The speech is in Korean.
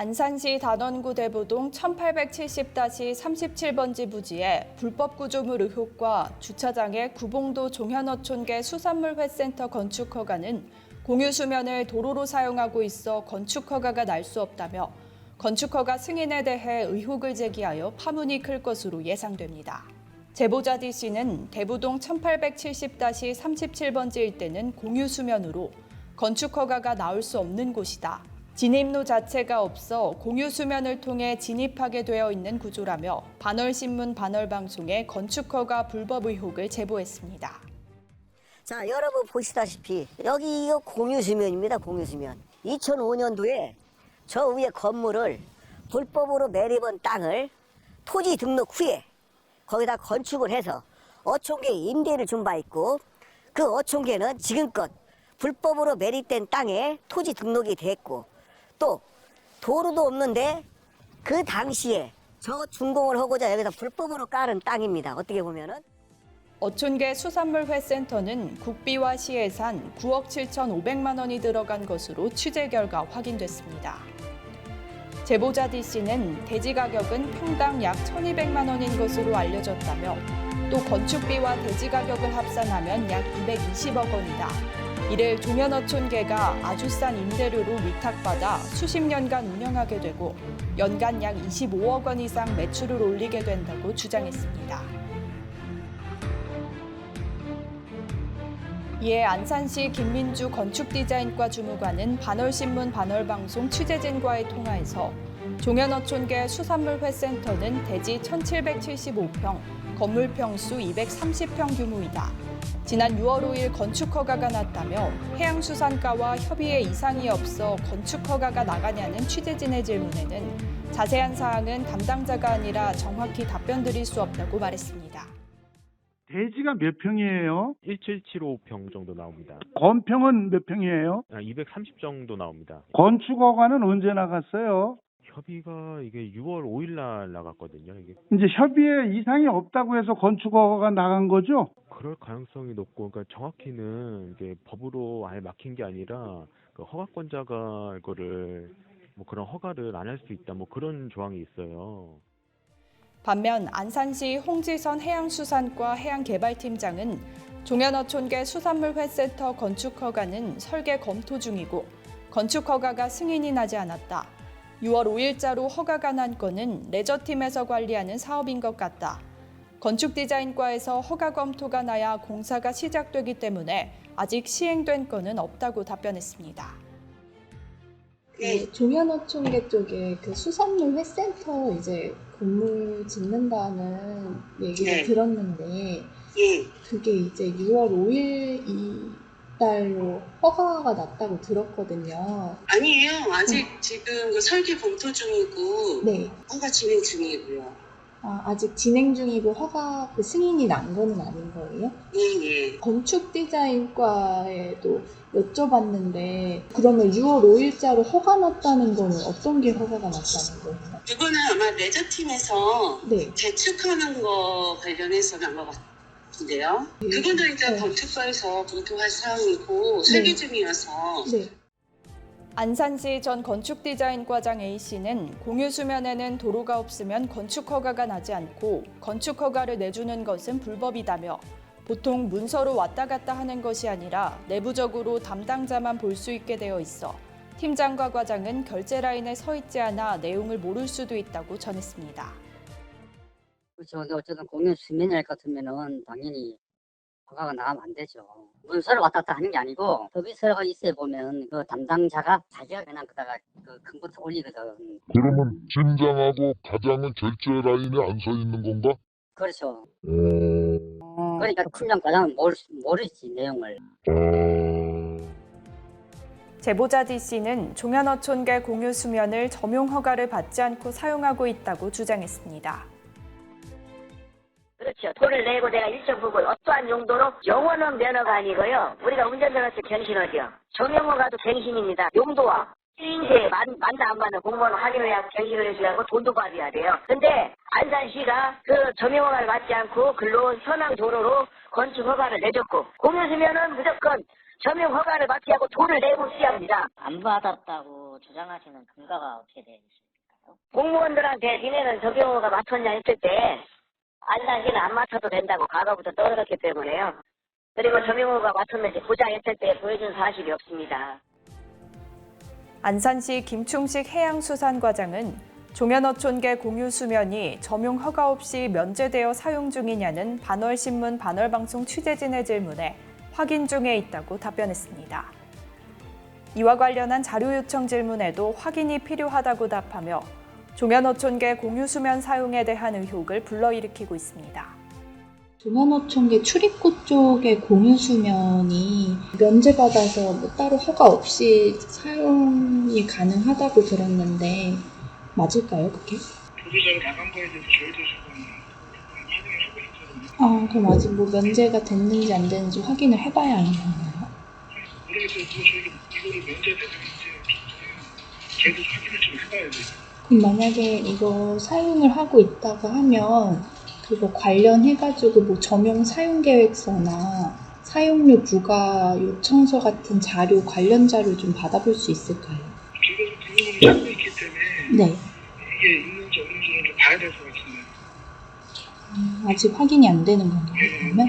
안산시 단원구 대부동 1870-37번지 부지에 불법 구조물 의혹과 주차장의 구봉도 종현어촌계 수산물 회센터 건축 허가는 공유 수면을 도로로 사용하고 있어 건축 허가가 날 수 없다며 건축 허가 승인에 대해 의혹을 제기하여 파문이 클 것으로 예상됩니다. 제보자 D씨는 대부동 1870-37번지 일대는 공유 수면으로 건축 허가가 나올 수 없는 곳이다. 진입로 자체가 없어 공유 수면을 통해 진입하게 되어 있는 구조라며 반월신문 반월방송에 건축 허가 불법 의혹을 제보했습니다. 자, 여러분 보시다시피 여기 이거 공유 수면입니다. 공유 수면. 2005년도에 저 위에 건물을 불법으로 매립한 땅을 토지 등록 후에 거기다 건축을 해서 어촌계 임대를 준 바 있고 그 어촌계는 지금껏 불법으로 매립된 땅에 토지 등록이 됐고 또 도로도 없는데 그 당시에 저 준공을 하고자 여기다 불법으로 깔은 땅입니다. 어떻게 보면은 어촌계 수산물 회센터는 국비와 시예산 9억 7천5백만 원이 들어간 것으로 취재 결과 확인됐습니다. 제보자 D씨는 대지 가격은 평당 약 1,200만 원인 것으로 알려졌다며 또 건축비와 대지 가격을 합산하면 약 220억 원이다. 이를 종현어촌계가 아주 싼 임대료로 위탁받아 수십 년간 운영하게 되고 연간 약 25억 원 이상 매출을 올리게 된다고 주장했습니다. 이에 안산시 김민주 건축디자인과 주무관은 반월신문 반월방송 취재진과의 통화에서 종현어촌계 수산물 회센터는 대지 1775평, 건물 평수 230평 규모이다. 지난 6월 5일 건축 허가가 났다며 해양수산과와 협의에 이상이 없어 건축 허가가 나가냐는 취재진의 질문에는 자세한 사항은 담당자가 아니라 정확히 답변 드릴 수 없다고 말했습니다. 대지가 몇 평이에요? 1775평 정도 나옵니다. 건평은 몇 평이에요? 아, 230 정도 나옵니다. 건축허가는 언제 나갔어요? 협의가 이게 6월 5일 날 나갔거든요. 이게 이제 협의에 이상이 없다고 해서 건축허가가 나간 거죠? 그럴 가능성이 높고, 그러니까 정확히는 이게 법으로 아예 막힌 게 아니라 그 허가권자가 이거를 뭐 그런 허가를 안 할 수 있다, 뭐 그런 조항이 있어요. 반면 안산시 홍지선 해양수산과 해양개발팀장은 종현어촌계 수산물 회센터 건축 허가는 설계 검토 중이고 건축 허가가 승인이 나지 않았다. 6월 5일자로 허가가 난 건은 레저팀에서 관리하는 사업인 것 같다. 건축 디자인과에서 허가 검토가 나야 공사가 시작되기 때문에 아직 시행된 건은 없다고 답변했습니다. 그 종현어촌계 쪽에 그 수산물 회센터 이제 건물 짓는다는 얘기를 네. 들었는데 예. 그게 이제 6월 5일 이 달로 허가가 났다고 들었거든요. 아니에요. 아직 지금 그 설계 검토 중이고 네. 허가 진행 중이고요. 아, 아직 진행 중이고 허가 그 승인이 난 거는 아닌 거예요? 예, 예. 건축 디자인과에도 여쭤봤는데 그러면 6월 5일자로 허가 났다는 거는 어떤 게 허가가 났다는 거예요? 그거는 아마 레저팀에서 네. 재축하는 거 관련해서 난 것 같 은데요. 그거는 이제 네. 건축과에서 검토할 사항이고 설계 중이어서 네. 안산시 전 건축디자인과장 A씨는 공유 수면에는 도로가 없으면 건축 허가가 나지 않고 건축 허가를 내주는 것은 불법이다며 보통 문서로 왔다 갔다 하는 것이 아니라 내부적으로 담당자만 볼 수 있게 되어 있어 팀장과 과장은 결제 라인에 서 있지 않아 내용을 모를 수도 있다고 전했습니다. 그렇죠. 근데 어쨌든 공연 수면일 같으면은 당연히 허가가 나가면 안 되죠. 문서를 왔다 갔다 하는 게 아니고 협의서가 있어야 보면 그 담당자가 자기가 그냥 그다가 그 컴퓨터 올리거든. 그러면 팀장하고 과장은 결제 라인에 안 서 있는 건가? 그렇죠. 어, 그러니까 팀장 과장은 모르, 모르지 내용을. 어, 제보자 D씨는 종현어촌계 공유 수면을 점용 허가를 받지 않고 사용하고 있다고 주장했습니다. 그렇죠. 돈을 내고 내가 일정 부분 어떠한 용도로 영어는 면허가 아니고요. 우리가 운전면허증 갱신하죠. 정영어가도 갱신입니다. 용도와 인쇄 만나 안 만나 공무원 확인해야 갱신을 해주고 돈도 받아야 돼요. 근데 안산시가 그 점용허가를 받지 않고 근로 현황 도로로 건축 허가를 내줬고 공유수면은 무조건 점용 허가를 받게 하고 돈을 내고 수여합니다. 안 받았다고 주장하시는 근거가 어떻게 되어 있습니까? 공무원들한테 니네는 적용허가 맞췄냐 했을 때 당신은 안 맞춰도 된다고 과거부터 떠들었기 때문에요. 그리고 점용허가 맞췄는지 보장했을 때 보여준 사실이 없습니다. 안산시 김충식 해양수산과장은 종현어촌계 공유 수면이 점용 허가 없이 면제되어 사용 중이냐는 반월신문 반월방송 취재진의 질문에 확인 중에 있다고 답변했습니다. 이와 관련한 자료 요청 질문에도 확인이 필요하다고 답하며 종현어촌계 공유 수면 사용에 대한 의혹을 불러일으키고 있습니다. 조면어촌계 출입구 쪽의 공유 수면이 면제받아서 뭐 따로 허가 없이 사용이 가능하다고 들었는데 맞을까요, 그게? 보도자료 나간 거에 대해서 저희도 지금 확인을 하고 있거든요. 아, 그럼 아직 뭐 면제가 됐는지 안 됐는지 확인을 해봐야 하는 건가요? 모르겠어요. 또 저희도 이거를 면제되는지 저희도 확인을 만약에 이거 사용을 하고 있다고 하면 그거 관련해가지고 뭐 점용 사용 계획서나 사용료 부과 요청서 같은 자료 관련 자료 좀 받아볼 수 있을까요? 있기 때문에 네. 이게 있는지 없는지를 좀 봐야 될 것 같은데. 음, 아직 확인이 안 되는 건가요, 예, 그러면?